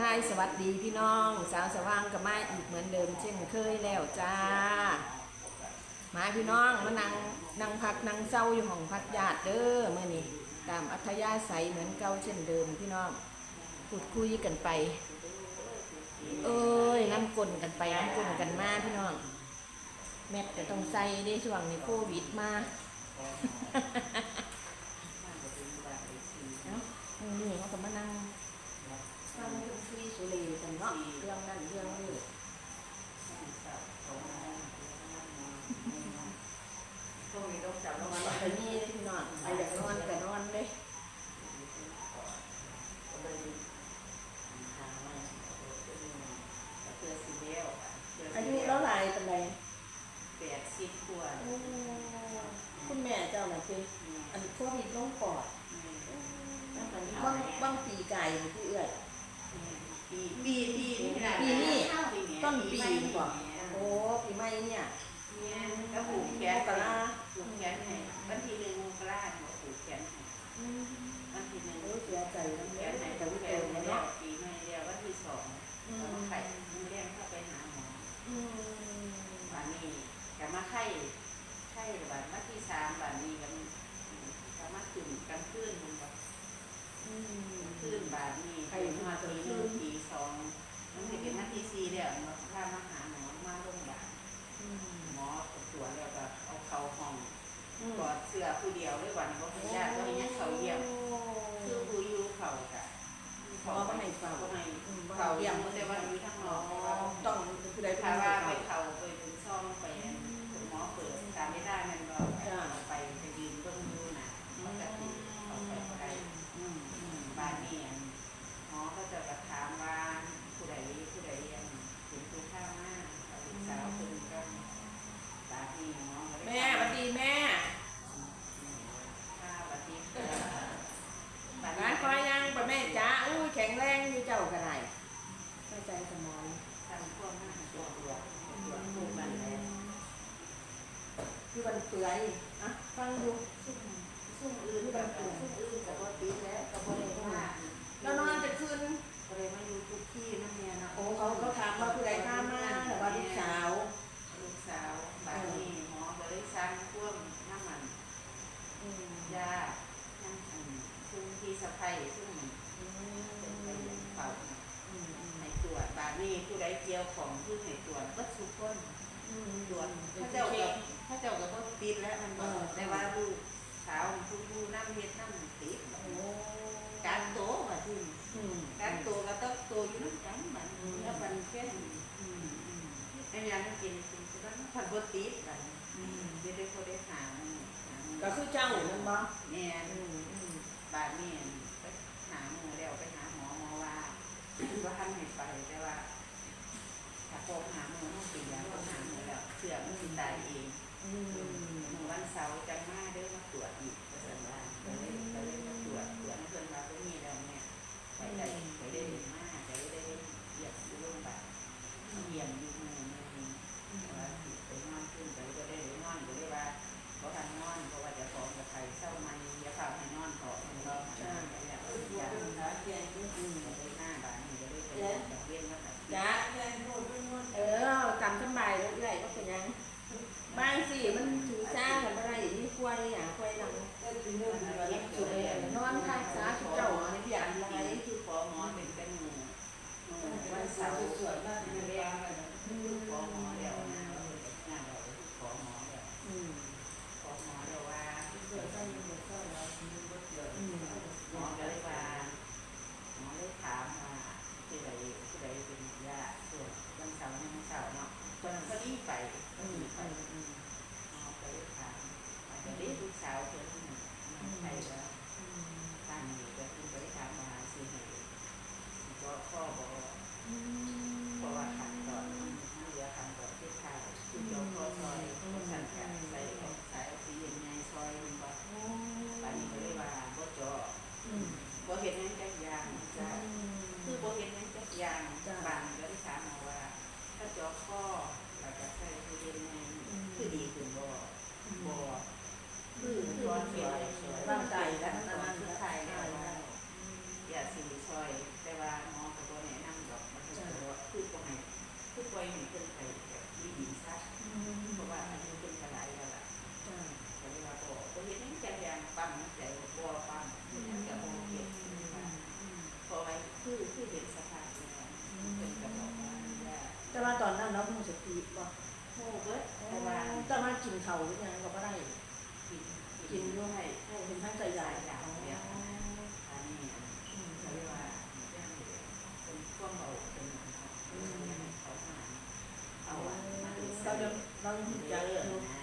ทายสวัสดีพี่น้อง สาวสว่างกับมาอีกเหมือนเดิมเช่นเคยแล้วจ้า มาพี่น้องมานั่งนั่งพักนั่งเศร้าอยู่ห้องพักญาติเด้อเมื่อนี้ตามอัธยาศัยเหมือนเก่าเช่นเดิมพี่น้องพูดคุยกันไป เอ้ยน้ำกลนกันไปน้ำกลนกันมาพี่น้อง แมทก็ต้องใส่ได้ช่วงนี้โควิดมาเนาะนี่เขาก็มานั่ง รื่องคุยสุเรกันเนาะเรื่องนั้นเรื่องนี้มันก็นี่พี่น้องไปอยากนอนก็นอนเลยอายุแล้วหลายเป็นไรแปดสิบกว่าโอ้คุณแม่เจ้าน่ะคืออันโควิดลงปอดบางบางปีไก่ที่เอื้อย ปีปีปีนี่แหละ ปีนี้ต้นปี ก่ ก่ อ อน นโอ้ปีใหม่เนี่ย เนี่ยก็ผูกแขน กะลา ผูกแขนให้วันที่หนึ่งมกราเนี่ยผูกแขน ห้วันที่หนึ่งโอ้เสียใจน้ำแขแข็นงให้แต่วิเตนนให้เนาะปีใหม่เดียววันที่สองไข่มือเลี้ยงเข้าไปหาหมออืมวันนี้ก็มาไขไข้วันวันที่สามวันนี้ก็ก็มาขึ้นกลางคืนมันก็อืมขึ้นบาทนี่ไปมาตีหนึ่งตีสองมันเป็นนาทีสี่เดียวมาพามาหาหมอมาโรงพยาบาลหมอตรวจแล้วก็เอาเขาห้อง อืมกอดเสื้อผู้เดียวด้วยวันก็ให้ญาติก็ให้ญาติเขาเยี่ยมคือผู้อยู่เขากะหมอก็ให้เฝ้าก็ให้อืมเขาเยี่ยมแต่ว่าอยู่ทางนอกต้องคือได้ถ้าพาว่าว่าไปไปเขาไปถึงซ่องไปคุณหมอเปิดตามไม่ได้มันก็ไปไปยืนเบื้องดูน่ะมันก็ติดเขาไปไปอืมอืมบ้านนี่หมอก็จะกระถามว่าผู้ใดผู้ใดยังถึงผู้ข้าวมากลูกสาวคนก็สามีหมอก็ได้แม่สวัสดีแม่ ข้าวบัดนี้ก็บัด ร้านคอยยังป้าแม่จ้าอู้แข็งแรงอยู่เจ้าก็ได้เข้าใจสมอง ทำพวกหน้า ตัวตัวตัวผู้บันแลคือมันเปื่อยอะฟังดูซุ่มซุ่มอื่นกับซุ่มอื่นกับว่าตีแล้วกับว่าเลยว่าแล้วนอนจะคืนก็เลยมาอยู่ทุกที่นั่นเนี่ยนะโอ้เขาเขาถามว่าผู้ใดพามาแต่ว่าลูกสาวลูกสาวบัดนี้หมอก็เลยสั่งพ่วงน้ำมันอืมยาน้ำอันซึ่งที่สะไพรซึ่งเป็นไปเป่าอืมอืม รวจบาดนี้ผู้ใดเกี่ยวของคือให้ตรวจก็ทุกคนอืมตรวจเป็ถ้านเจ้าเช็กับคถ้าเจ้ากับว่าติดแล้วมันบอกแต่ว่าลูกสาวผู้ผู้น้ำเฮ็ดน้ำติดโอ้การโตว่าที่อืมการโตก็ต้องโตอยู่น้ำกันมันแล้วมันแค่อืมอืมไอ้ยาไม่กินกินก็ต้องผัดบดติดกันอืมเดี๋ยวได้เขาได้หามันหามันก็คือเจ้านั่นบ่แม่อืมอืมบาดนี่ไปหาหมอแล้วไปหาหมอหมอว่า ว่าทำให้ไปแต่ว่าถ้าพอหาหมอต้องกินยาพอหาหมอแล้วเสื่อมันตายเองอืมวันเสาร์จังมาเด้อมาตรวจอีกก็สันว่าก็เลยก็เลยมาตรวจตรวจเพื่อนมาตรงนี้แล้วเนี่ยไปได้ไปได้มากไปได้เยี่ยมอยู่โรงพยาบาลเยี่ยมอยู่เมือมืองนี้แต่ว่าไปนอนขึ้นไปก็ได้นอนก็ได้ว่าเขาะทำนอนเพราะว่าจะฟ้องกับใครเศร้ามาเฝ้าให้น กินด้วยเป็นทั้งใจใหญ่ดาวเนี่ยอันนี้เขาเรียกว่าย่างเหลือเป็นช่วงเบาเป็นหนังเขาเขามาเอาอะมาดูเราเส้จะนเราจะเยจะอะรู้นะ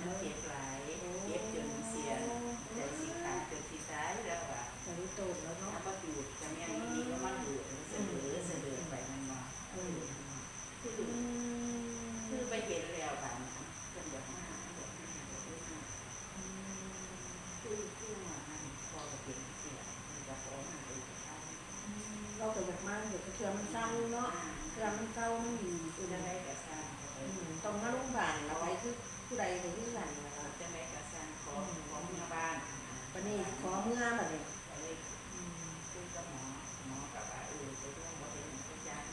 มันเจ็บหลายเจ็บจนเสียใจสีขาดจนสีตายแล้วอะจะรู้โตแล้วเนาะถ้าก็ดูดจะมีอันนี้ก็มันดูดเสนอเสนอไปมันมาคือคือไปเห็นแล้วแบบนั้นเป็นแบบมากแบบมากแบบมากคือคือว่ามันพอเป็นเสียมันจะพอมาไปทำ เราเกิดจากมันเดี๋ยวเครือมันเศร้าเนาะเครือมันเศร้ามันอยู่คือะได้กระซังต้องมาลุ่มผ่านเราไว้คือผู้ใดเป็นผู้สั่นนะคะจะได้กระซังของของเมียบ้านวันนี้ขอเมื่อแบบนี้ก็เลยคุยกับหมอหมอกับว่าเออไปเรื่องว่าเป็นพยาน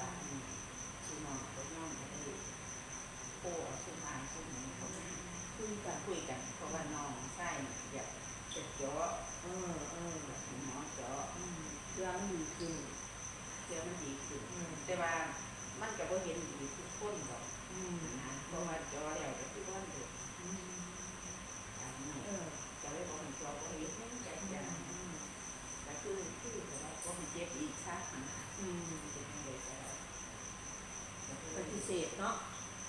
บ้านนี่คือหมอก็ย่อมจะได้โอ้สุภาพสุภาพเขาคุยกันคุยกันเพราะว่าน้องไส้อยากจะเจาะเออเอออยากให้หมอเจาะ รือมันดีขึ้นเพื่อมันดีขึ้นแต่ว่ามันก็บ่เห็นดีทุกคนหรอกอืมนะเพราะว่าเจาะแล้วก็คือว่าเด็กอันนี้เออจะได้บ่เห็นเจาะบ่เห็นไม่ใจจังก็คือคือแต่ว่าบ่มันเจ็บอีกซะนะอืมเป็นจังได๋ก็ได้ก็คือปฏิเสธเนาะ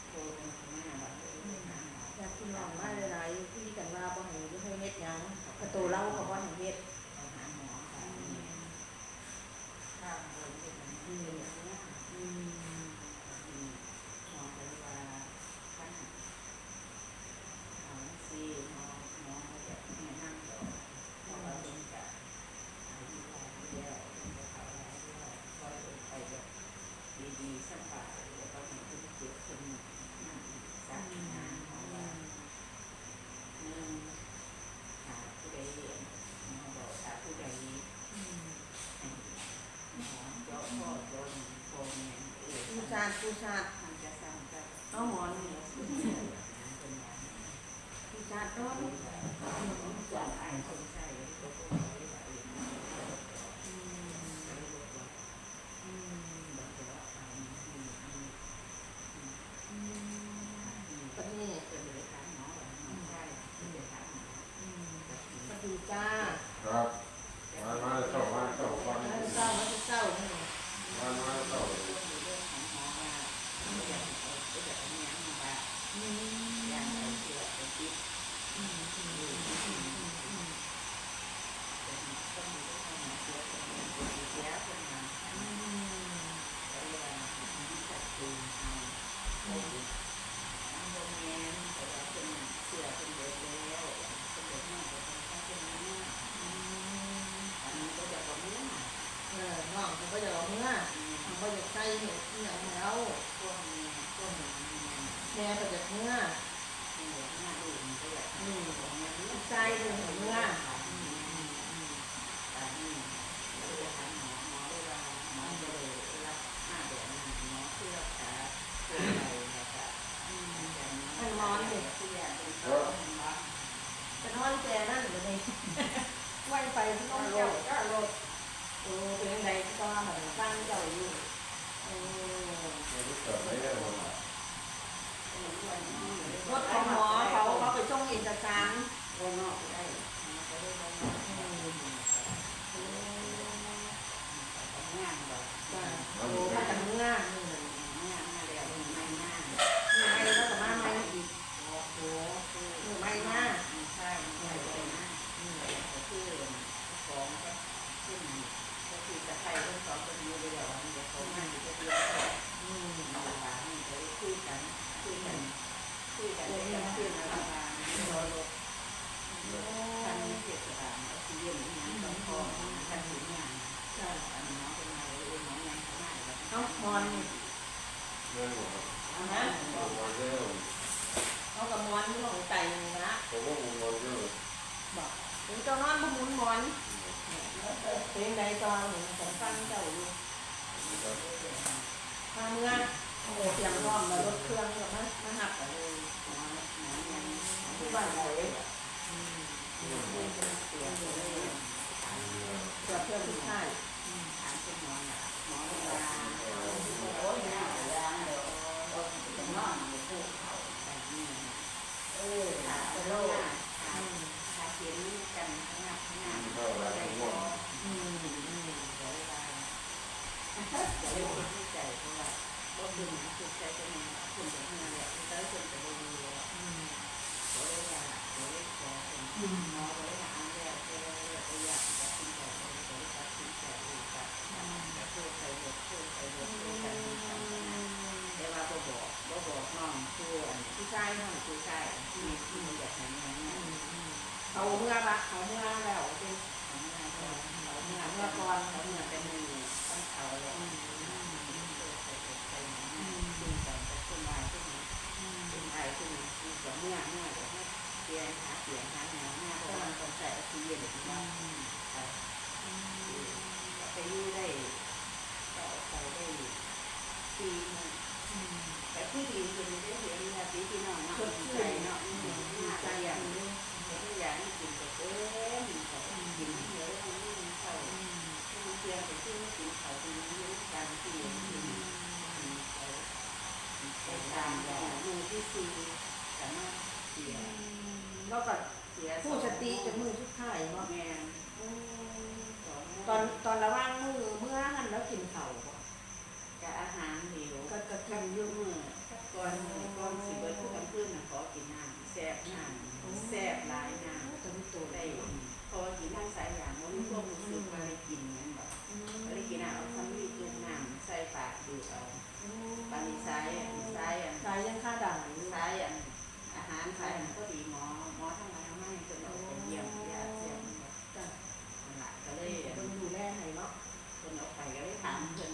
โทรเป็นคุณแม่ว่าเออหาหมอ อยากกินหน่อไม้หลายๆที่กันว่าบ่ให้บ่ให้เฮ็ดหยังกระโตเล่าก็บ่ให้เฮ็ด ไปหาหมอค่ะนี่ข้างบนเป็นมันเป็น อย่างนี้อืมอเลยว่าท่านเอาสิหมอหมอเขาจะแนะนำต่อเพราะว่าเป็นจะอายุหลายเดียวเป็นจะเขาหลายเดียวคอยเป็นไปแบบดีๆสักฝ่ายเดี๋ยวก็เห็นคนเจ็บคนนั่นสักงานของเราหนึ่งหาผู้ใดเรียนหมอบอกหาผู้ใด อืม หมอเจาะพ่อโดนโคมเนี่ยเออ ผู้ชาติผู้ชาติ มันจะสร้างจะ เอาหมอนนี่ เป็นอย่างนั้นเป็นอย่างนั้น ผู้ชาติเนาะ ส่วนไอ้คนใส่ก็คงไม่ได้เองนะ อืม ไม่ได้บอกว่า อืม บอกว่าไอ้นี่นี่ อืม นี่ ปฏิเสธ จะเลยถามหมอว่าหมอใช่จะเลยถามหมอ อืม แบบ ป นี้ ฏิจ้า ครับมามาเจ้ามาเจ้าฟัง แล้วเศร้าแล้วเศร้านี่ มามาเจ้า เรื่องเรื่องของหมอว่าไม่อยากเอาไม่อยากเอาเนี้ยมาว่า อืม อยากเอาเสื้อไปติด อืมอืม อยู่ อืม ที่ อืมอืม เป็นต้องมีเรื่องของหมอเสื้อเป็นเป็นเสียเป็นมา อืม ก็เรียกว่าที่จัดตูนเอาโอ้ยน้ำโรงแรมแต่ว่าเป็นเสื้อเป็นเด็กแล้วเป็นเด็กมากแต่เป็นข้าเป็นน้า อืม อันนี้ก็จะประเมิน เออน้องเขาก็จะเอาเมื่อเขา ก็จะใส่เห็ดอหย่งแล้วพวกนี้พวกนี้แม่ก็จะเมื่อใส่เลยเห็นเมื่อแต่เราจะถามหมอหมอเลยว่าหมอจะเลยรับห้าเดือนหมอเพื่อรักษาตัวเราแล้วก็มันร้อนเลยที่อยากเป็นต้นหมอจะนอนแจนั่นอยู่ในไหวไปที่ต้องเจ้าก็รถโอ้เป็นยังไงก็เหมือนสร้างเจ้าอยู่โอ้ ไม่ รู้เกิดอะไรได้หรอกรถของหมอเขาเขาไปส่งเอกสารโอ้นอกได้หมอก็ได้ได้งานแบบจ้าโอ้มาจากเมื่อนี่งานมาแล้วไม่งาน มีไม่แล้วก็มาไม่อีก โอ้โหคือ มีไม่มา ใช่ใช่เลยนะก็คือของก็ขึ้นก็คือจะใครต้องสอนคนนี้เลยว่ามันจะของงานจะเรียน อืม มาลานี่จะคุยกันคุยกันคุยกันเรื่องขึ้นมาลานี่รอรถทางเทศบาลก็คือเรื่องนี้ต้องพอทางถึงงาน จ้า อันนี้น้องเป็นมาเลยน้องยังทำได้แบบ เอาหมอนนี่ เรื่องหัว เอานะ ผมวันเดียว เอากับหมอนนี่ของไก่นี่นะ ผมว่าผมวันเดียว บอกถึงเจ้านอนบ่หมุนหมอนเป็นยังไงตอนหนึ่งของฟังเจ้าอยู่ทางเมื่อโอ้เตรียมพร้อมมารถเครื่องกับมามาหับ ก็เลยหมอหมอยัง ที่บ้านไหน เสียเลย เกือบเพื่อนทุกท่าย อืม ขึ้นขึ้นใจจะมีขึ้นจากเงินแหละขึ้นใจขึ้นจากบุญเลยโอ้ยอยากโอ้ยขอเป็นหมอโอ้ยหาแล้วแกโอ้ยอยากจะขึ้นใจโอ้ยโอ้ยจะขึ้นใจโอ้ยจะจะช่วยไปหมดช่วยไปหมดช่วยกันช่วยกันนะแต่ว่าบ่บอกบ่บอกน้องช่วยผู้ชายน้องผู้ชายที่ที่อยากให้เงินเนี่ย เขาเมื่อปะเขาเมื่อแล้วเป็นเขาเมื่อเขาเขาเมื่อเมื่อก่อนเขาเมื่อเป็นมือต้องเขาเลยขึ้นสองขึ้นมาขึ้นมาขึ้นไปขึ้นขึ้นเมื่อเมื่อเดี๋ยวให้เตียงหาเตียงหาแนวหน้าเพราะมันต้องใส่ออกซิเจนที่ว่าไปยู่ได้ก็ไปได้ปีนึงแต่ผู้ดีคนนี้ได้เห็นว่าปีที่น้องเนาะใจเนาะใจอย่างนี้อ ย่างนี้กินแต่เอ้ยกินเยอะมันไม่มีเข้ามันเพียงแต่ที่ไม่ถึงเขาตรงนี้การเปลี่ยนที่เขาไปตามอย่างมือที่สี่สามารถเสียแล้วก็เสียผู้สติจะมือสุดท้ายเนาะแม่ตตออนนตอนระว่างมือเมื่อหันแล้วกินเข่าบ่ กับอาหารเหลวก็ก็กิกันนเยอะมือก่อนก่อนสิเบิดทุกกันพื้นน่ะขอกินน้ำแซ่บน้ำแซ่บหลายน้ำตัวตัวได้พอกินน้ำสายอย่างว่ามีความรู้สึกว่าได้กินนั่นแบบไม่ได้กินน้ำเอาซ้ำรีจุ่มน้ำใส่ปากดูดเอาปานนี้ซ้ายอะซ้ายอะสายยังค่าด่างอยู่ซ้ายอะอาหารซ้ายมันก็ดีหมอหมอทั้งหลายทั้งไม่จนเราไปเยี่ยมญาติเสียงจ้ะนั่นแหละก็เลยคนดูแลให้เนาะคนเอาไปก็เลยถามคน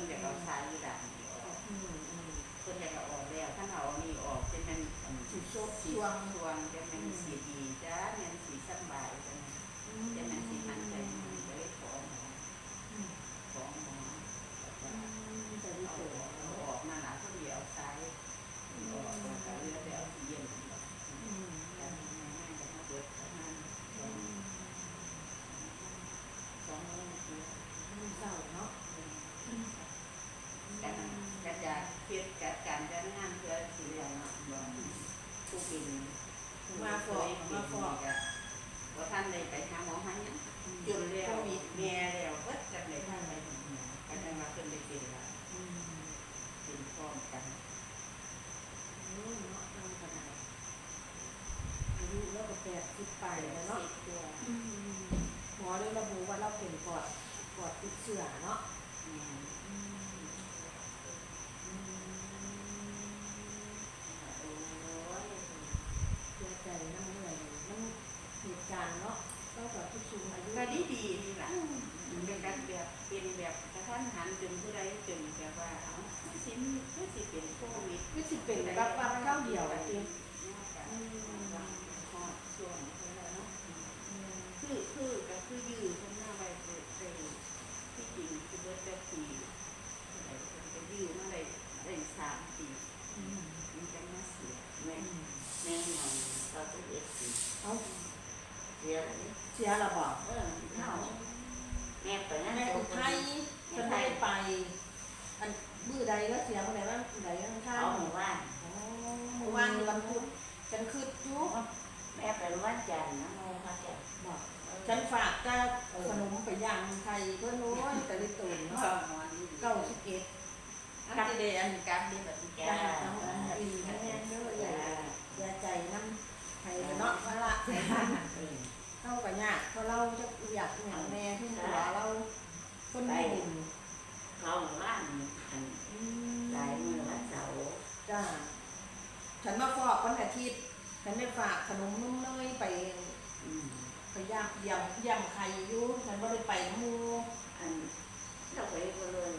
คนอยากเอาซ้ายหรือด่างนี่ออกอืมอืมคนอยากเอาออกแล้วถ้าเอานี่ออกจะเป็นอันสิโซสีช่วงช่วงจะเป็นสีดีจ้าเนี่ยสีสบายจังจะเป็นสีมันใจก็เลยขอหมอขอหมอ แต่ เอา ที่ อ ตัว อกเอาออกมาหนาเขาเดียวซ้ายออกก็เลือดแล้วสีเย็น อืม กันง่ายๆจะมาเบิดประมาณสองสองมื้อคือ อืมเศร้าเนาะ กันกันอยากเฮ็ดกับการจัดงานเพื่อสิเรียนเนาะบ่ผู้บิน มาฟอกมาฟอก ก็บ่ทันได้ไปหาหมอหาหยังจนแล้วแม่แล้วเบิดจักได้ทางไปถึงเนี่ยก็จังว่าเพิ่นได้เป็นละ อืม เป็นพร้อมกัน อืมเนาะนั่งกระไดอายุแล้วก็แป ดสิบไปแล้วเนาะสิบตัวอืมหมอเลยระบุว่าเราเป็นปอดปอดติดเชื้อเนาะแม่อืมอืมโอ้ยเสียใจนั่งเหนื่อยนั่งเหตุการณ์เนาะเรากับผู้สูงอายุก็ดีดีๆนี่ล่ะเป็นการแบบเป็นแบบกระทันหันจนผู้ใดจนแบบว่าเอ้าคือสิคือสิเป็นโควิดก็สิเป็นแบบว่าข้าวเดียวอะจริง ส่วนี้แล้วเนาะคือคือก็คือยื้อคนหน้าไปไปที่จริงคือเบิร์ตแต่ปีอะไรคนก็ยื้อมาได้ได้สามปีมันจะมาเสียแม่แม่นอนเราต้องเอ็ดสิเอาเสียเลยเสียระบอกเออเอาแม่ไปนั่นแม่ตอุกทัยฉันไม่ไป อันมือใดก็เสียคนไหนบ้างใดข้างข้างหมู่บ้านอ๋อเมื่อวานวันพุธฉันคืดอยู่ แม่ไปวันจันทร์นะโมเขาจะบอกฉันฝากก็ขนมไปย่างไทยเพื่อนโน้ยแต่ลิตุนเนาเนาะะเก้าสิบเอ็ดกับเดอันกับดีแบบนี้จ้าจ้าทั้งอันดีทั้งแน่เด้ออย่าอย่าใจน้ำไทยเนาะว่าละเข้ากับยากเพราะเราจะอยากอย่างแน่ที่หัวเราคนมีบุญเขาบ้านอันอืหลายมือวันเสาร์จ้าฉันมาฟอกวันอาทิตย์ ฉันได้ฝากขนมนุ่มเนยไปอืมไปย่างยำยำไข่อยู่ฉันก็ได้ไปน้ำหมูอันเราไปก็เลย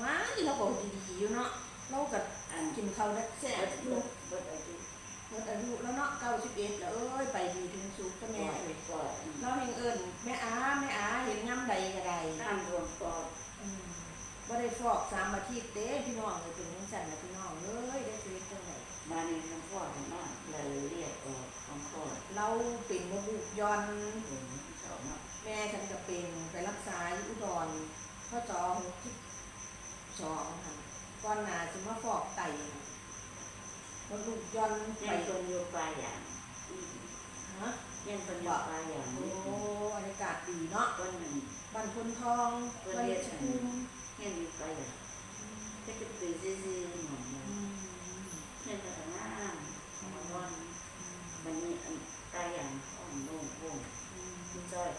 ว้ายเราบอกดีๆอยู่เนาะเรากับอันกินข้าวได้แซ่เบิบดอยู่เบิดเบิดอายุหมดอายุแล้วเนาะเก้าสิบเอ็ดแล้วเอ้ยไปดีถึงสุขก็แม่แม่ไปก่อนเราเฮงเอิญแม่อาแม่อาเห็นงามใดก็ได้น้ำรวมปอดอืมบ่ได้ฟอกสามอาทิตย์เด้พี่น้องเลยเป็นจังซั่นนะพี่น้องเอ้ยได้ชีวิตจังได มาในน้ำพ่อของน้าเลยเรียกออกของพ่อเราเป็นมะบุกย้อนเป็นสองเนาะแม่ฉันก็เป็นไปรักษาอยู่อุดรพ่อจอหกสิบสองค่ะก่อนหน้าจะมาฟอกไตมะบุกย้อนยัไปงคนอยู่ปลายอย่างฮะยังคนอยู่ปลายอย่างโอ้บรรยากาศดีเนาะคนหนึ่งบ้านพนทองบ้านเชคุมยังอยู่ปลายอย่างไปก็จะตื่นซื่อๆหน่อย นะเพื่อนก็งามมาร้อนวันนี้อันตายอย่างอ่อนโล่งโล่งคุณจ้อย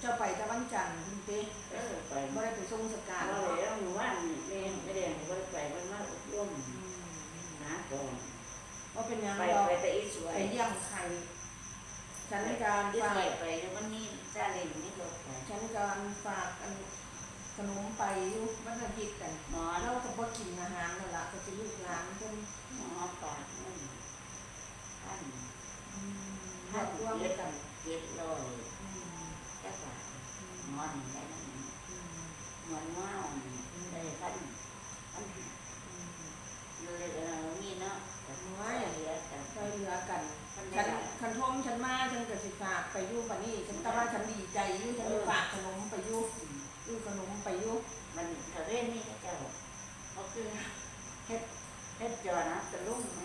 เจ้าไปตะวันจันทร์คุณเต้เออไปไม่ได้ไปทรงสการเราเนาะแล้วหนูว่าแม่ไม่ได้หนูว่าไปมันมาอบรมนะก่อนว่าเป็นยังไปเราไปแต่อีสวยไปเยี่ยมใครฉันการอีสฝากวยไปแล้วมันนี่ซาเล้งนี่รถไปฉันการฝากอัน ขนมไปอยู่วันอาทิตย์กันหมอเราก็บ่กินอาหารนั่นล่ะก็จะลูกหลานเพิ่นหมอปากนั่นท่านรวบรวมกันเจ็ดร้อยแค่บาทหมอนได้นั่นหมอนว้าวได้พันพันเลยเรานี่เนาะแต่ว่าเหลือแต่ช่วยเหลือกันพันฉัได้นคันทมฉันมาฉันก็สิฝากไปอยู่ปานนี้ฉันก็ว่าฉันดีใจอยู่ฉันฝากขนมไปอยู่อ ยู่ขนมไปอยู่มันเธอเล่นนี่เจ้าเขาคือเฮ็ดเฮ็ดจอนะตะลุ่มไหม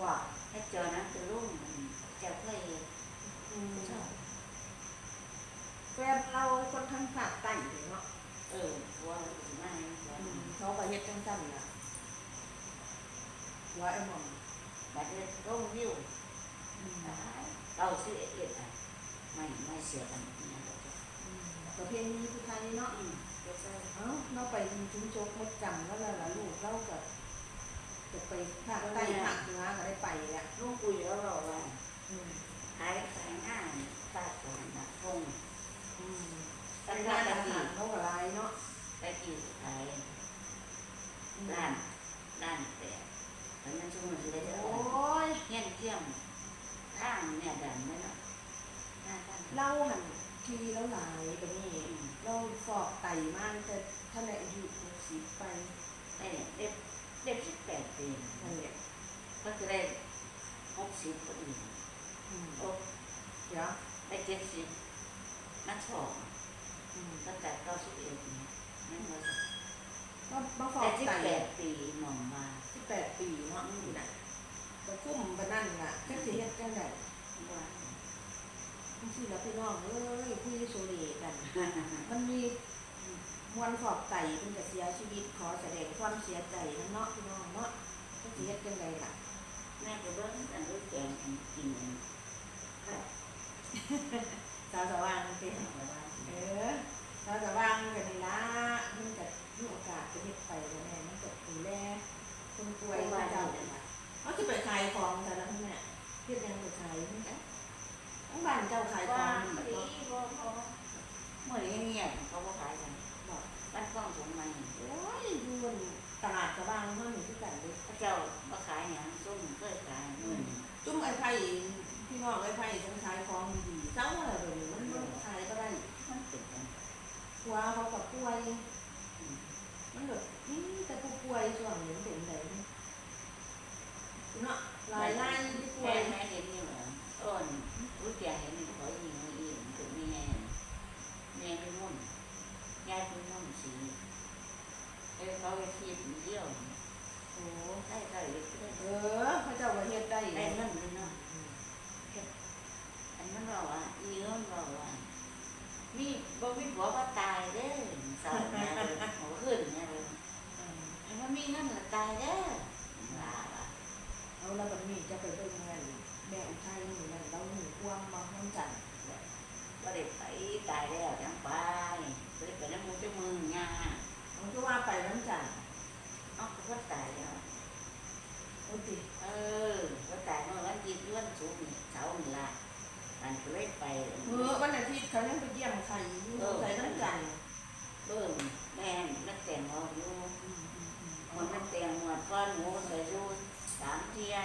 บ่เฮ็ดจอนะตะลุ่มเจ้าเคยอืมแฟนเราคนทางภาคใต้เนาะเออว่าสิมาให้อืมเขาก็เฮ็ดจังซั่นล่ะว่าไอ้หม่อมบัดเฮ็ดร่มวิวอืมเก้าสิบเอ็ดอะไม่ไม่เสียกันเนี่ยก็จะอืม ประเพณีผู้ไทยเนาะอืมก็จะเอ้าเราไปถึงโจกมดจำแล้วล่ะลูกเราก็จะไปภาคใต้ภาคเหนือก็ได้ไปอะลูกคุยแล้วเราว่าอืมขายขายง่ายตาสอนนะคงอืมตั้แต่งงานอาตะกี้หารเขาก็ลายเนาะตะกี้ขายด้านด้านแต่แต่มันชุ่มมันเลยโอ้โอ้ยเงี้ยเที่ยงทางเนี่ยดันไหมเนาะเล่าหัน ทีแล้วหลายไปนี่อืมเราฟอกไตมากแต่ท่านอายุหกสิบไปได้เด็กเด็กสิบแปดปีนั่นแหละก็จะได้หกสิบพอดีอืมโอ้เดี๋ยวได้เจ็ดสิบนักสอบอืมตั้งแต่เก้าสิบเอ็ดเนี่ยนั่นว่าก็มาฟอแต่กสิบไตแปดปีหมอมมาสิบแปดปีเนาะอยู่นะก็คุ้มไปนั่นล่ะก็สิเฮ็ดจังได๋ว่า บางทีแล้วพี่น้องเอ้ยคุยโซเลกัน มันมีมวนฟอกไตเพิ่นก็เสียชีวิตขอแสดงความเสียใจนำเนาะพี่น้องเนาะก็สิเฮ็ดจังไดล่ะแม่ก็เบิ้งอันรู้แกงกินอันค่ะสาวสว่างเต็มแต่ว่าเออสาวสว่างกันนี่ละมันก็มีโอกาสจะเฮ็ดไปแล้วแม่มันก็ดูแลคนป่วยว่าเจ้าเจ้าเนี่ยเขาสิไปขายของแต่ละแม่เฮ็ดหยังไปขายนี่จ้ะทั้ง บ้านเจ้าขายขอว่างนี่ดีบ่บ่บ่เมื่อนเงียบเขาบ่ขายกันบอกบ้านกล้องถุงมันโอ้ยอยู่บนตลาดสว่างเฮานี่คือกันเด้พระเจ้าบ่ขายหยังส้มเคยขายมื้อจุ่มไอ้ไผ่พี่น้องไอ้ไผ่ฉันขายของดีเจ้าอะไรแบบนี้มันมันขายก็ได้มันเป็นจังผัวเขากับป่วยมันแบบนี่แต่ผู้ป่วยช่วนี้มันเป็นไงเนาะหลายรายที่ป่วยแม่เห็นนี่เหรอต้น รู้จักเห็นขอยิงมาอีกถึงแม่แม่ไปมุ่นยายไปมุ่นสีเอ้เขาไปทีเดียวโอ้ได้ได้เลยเออพระเจ้าเฮ็ดได้ได้เลยเงินเนาะอันนั้นบอกว่าอีเอิ้นบอกว่ามีบ่มีผัวว่าตายเด้อสาวเนี่เลยหัวขึ้นเนี่ยเลยอันว่ามีเงินละตายเด้อว่าว่า เอาแล้วมันมีจะไปเบิ่งเงินแม่อุทัยนี่นั่นเราหนูควงมาห้องจันทร์บ่ได้ไปตายแล้วจังไปได้ไปน้ำมูกจมูกงามันก็ว่าไปน้ำจันเอ้าก็ตายแล้วโอ้ติเออว่าตายเมื่อวันอาทิตย์วันศุกร์นี่เสาร์นี่ละมันก็เลยไปเออวันอาทิตย์เขายังไปเยี่ยมใครอยู่ใส่น้ำจันเบิ่งแม่นักแต่งงานอยู่มันมันแต่งหมวดก้อนหมูใส่ยู สามเทีย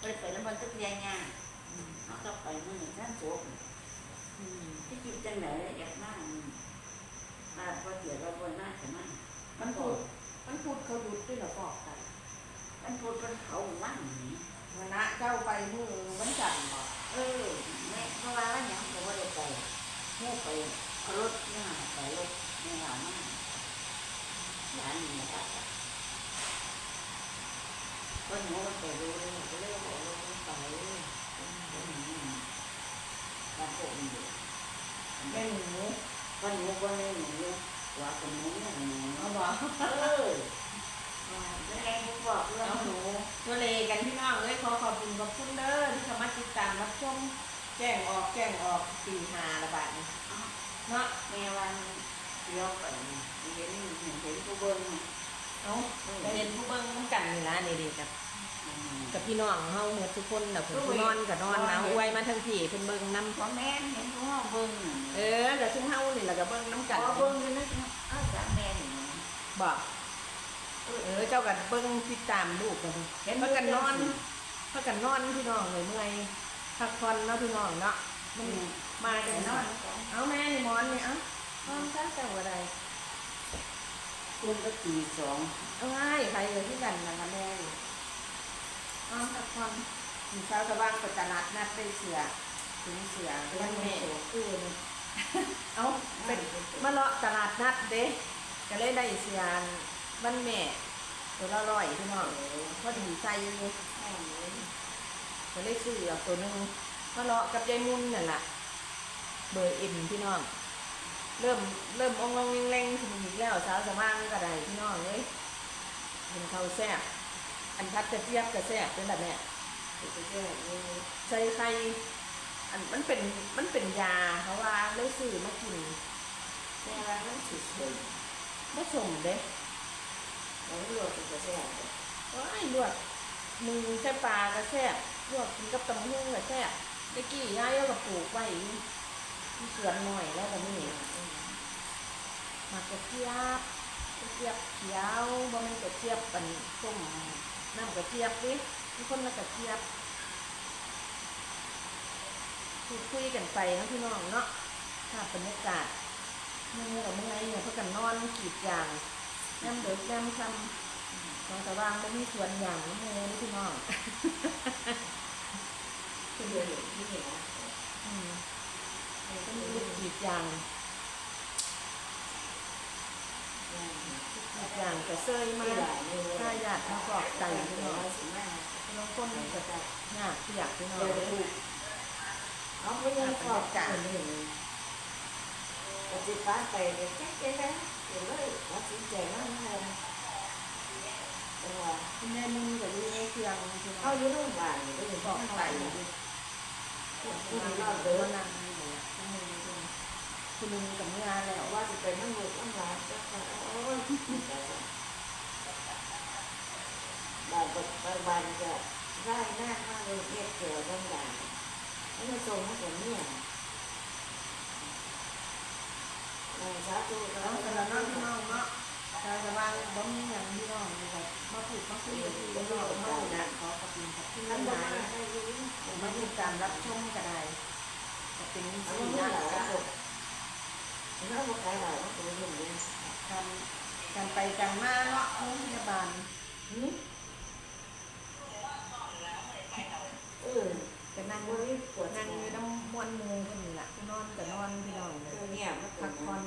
ไปไปแล้วมันก็เทียง่ายอืมเขาก็ไปมือท่านโจกอืมที่จิตจังไหนอยากมากมาพอเดี๋ยวเราบนมากแต่มันมันพูดมันพูดเขาหยุดด้วยเหรอฟอกไตมันพูดเป็นเขาว่างนี้วันนะเจ้าไปมือวันจันทร์บอกเออแม่เพราะว่าอย่างเขาว่าได้ไปแม่ไปรถเนี่ยไปรถเนี่ยเอามาหลานนี่นะครับ ก็หนูมันเปิดดูเลยก็เลยบอกลงไปตามโป๊ะมันอยู่แม่หนูก็หนูก็แม่หนูว่ากับหนูเนี่ยหนูเอาวะเออเป็นไงบุกบอกเรื่องหนูกัวเลกันพี่น้องเอ้ยขอขอบคุณกับคุณเด้อที่สามารถติดตามรับชมแจ้งออกแจ้งออกสี่หาระบาดเนาะแม่วันเดียวไปเห็นเห็นหผู้เบิ้ง เอาไปเรียนผู้เบิ่งนำกันนี่ล่ะนี่เด็กับกับพี่น้องเฮาหมดทุกคนน่ะเพิ่นผู้นอนก็นอนนะอวยมาทั้งพี่เพิ่นเบิ่งนํพ่อแม่เห็นผู้ห้องเบิ่งเออก็ซุมเฮานี่ล่ะก็เบิ่งนํกันอ๋อเบิ่งเลยนะอ้าวจ้าแม่นี่บอกเออเจ้าก็เบิ่งติดตามลูกกันเห็นเพิ่นกันนอนเพิ่นกันนอนพี่น้องเลยเมื่อยพักผ่อนเนาะพี่น้องเนาะมันมากันนเนาะอนเอาแม่นี่หมอนนี่เอ้าพร้อมกันเจ้าอะไร คุณก็ตีสองเอาไว้ใครเลยที่กันนะคะแม่นี่พร้อมพักผ่อนมีเช้าสว่างไปตลาดนัดได้เสือถึงเสือวันแม่คือเอาเป็นมาเลาะตลาดนัดเด้ก็เลยได้เสือวันแม่ตัวละร้อยพี่น้องพอดีใส่อยู่ก็เลยซื้อเอาตัวหนึงมาเลาะกับยายมุ่นนั่นแหละเบอร์อินพี่น้อง เริ่มเริ่มองลงแรงๆถึงอีกแล้วสาวสว่างก็ได้พี่น้องเลยเป็นข้าวแซ่บอันพัดกระเจี๊ยบกระแซ่บเป็นแบบเนี้ยใส่ไข่อันมันเป็นมันเป็นยาเขาว่าเลยซื้อมากินแม่ว่ามันสิสวยไม่สมเด้แล้วเลือกก็แซ่บว้ายลวกมือใส่ปลากระแซ่บลวกกินกับตำหุ่งกระแซ่บตะกี้ย่ายเอากับปลูกไว้ อยู่ที่สวนหน่อยแล้วก็นี่หมักระเจี๊ยบกระเจี๊ยบเขียวบ่ม่นกระเจี๊ยบปันส้มน้ำกระเจี๊ยบดิทุกคนละกระเจี๊ยบพูดคุยกันไปนะพี่น้องเนาะภาพบรรยากาศเมื่อกับเมื่อไงเนี่ยเขากันนอนกีดยางน้ำเดือดน้ำซ้ำน้องตะวางไม่มีส่วนอย่างน้ำมูนี่พี่น้องคือเดือดที่นี่นะอืมเออก็มี ลูกจีบยางจีบยางกระเซยมาถ้าอยากมากรอกไก่พี่น้องน้องคนก็จะยากที่อยากพี่น้องเลยเอาไปยังขอบกันนี่ปฏิบัติไปเด็กแค่แค่เดี๋ยวเลยตัดสินใจนั่นเลยแต่ว่าคุณแม่นุ่งกับลูกในเครื่องพี่น้เอาองอยู่โรงพยาบาลนี่ก็ถึงบบออกกไก่ไปคุณนึงเราเดินนั่งอยู่เนี่ย คุณนึงคุงกับเมื่อแล้วว่าจะไปนั่งลูนั่งหลานก็โอ้ยบานบ้านจะได้หน้ามากเลยเรียกเกี่ยวกับหลานแล้วมาส่งมาส่เนี่ยสาธุน้องแต่ละน้องพี่น้องเนาะชาวจะวางบ่มีอย่างพี่น้องแบบมาพูดมาคุยกับพี่น้องมาหนักขอขอบคุณขอบคุณนั่นหได้ลายได้ยินผมมาติดตามรับชมก็ได้ เป็นเอาสิ่งเงิน่านหลายรักคนถ้าบอกใครหลายก็ตัวเงินเนี่ยการการไปกันมาเนาะโรงพยาบาลเออก็นั่งวันนี้ปวดนั่งงอยู่น้ำมวนมูคนนี้แหละนอนก็นอนพี่น้องเลยเนี่ยพักผ่อน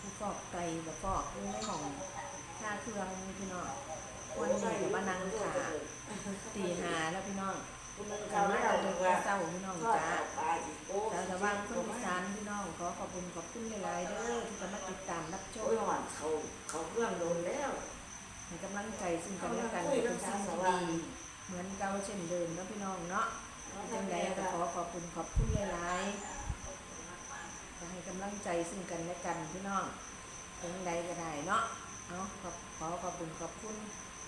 ผู้ฟอกไตแบบฟอกอยู่ในห้องท่าเครื่องพี่น้องวันนี้ก็มานั่งขาตีหาแล้วพี่น้อง ขารไม่มาเอาเอาดูดูว่าเศร้าพี่น้องทอดจ้าปลาอีกโอ้ชาวตะวันคนอีสานพี่น้องขอขอบคุณขอบคุณหลายๆเด้อที่จะมาติดตามรับชโอ้มยหวานเขาเขาเครื่องโดนแล้วให้กำลังใจซึ่งกันและกันคุยเป็กันบสิ่สางวสที่ว่างดีเหมือนเก่าเช่นเดิมเนาะพี่น้องเนาะจังใดก็ขอขอบคุณขอบคุณหลายๆจะให้กำลังใจซึ่งกันและกันพี่น้องจังใดก็ได้เนาะเนาะขอขอขอบคุณขอบคุณ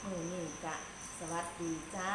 มือนี่กะสวัสดีจ้า